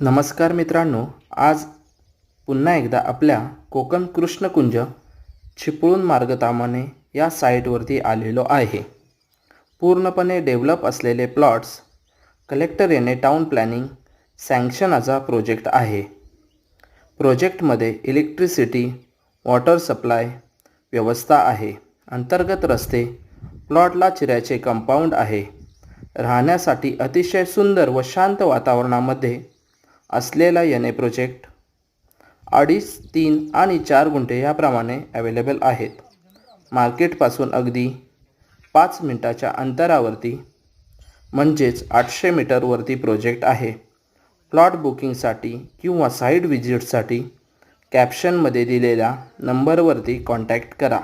नमस्कार मित्रांनो आज पुन्हा एकदा आपल्या कोकण कृष्णकुंज चिपळूण मार्गतामाने या साईटवरती आलेलो आहे. पूर्णपणे डेव्हलप असलेले प्लॉट्स कलेक्टर येणे टाऊन प्लॅनिंग सँक्शनाचा प्रोजेक्ट आहे. प्रोजेक्टमध्ये इलेक्ट्रिसिटी वॉटर सप्लाय व्यवस्था आहे. अंतर्गत रस्ते प्लॉटला चिऱ्याचे कंपाऊंड आहे. राहण्यासाठी अतिशय सुंदर व शांत वातावरणामध्ये असलेला येणे प्रोजेक्ट अडीच तीन आणि चार गुंठे याप्रमाणे अवेलेबल आहेत. मार्केटपासून अगदी पाच मिनटाच्या अंतरावरती म्हणजेच आठशे मीटरवरती प्रोजेक्ट आहे. प्लॉट बुकिंगसाठी किंवा साईट व्हिजिटसाठी कॅप्शनमध्ये दिलेल्या नंबरवरती कॉन्टॅक्ट करा.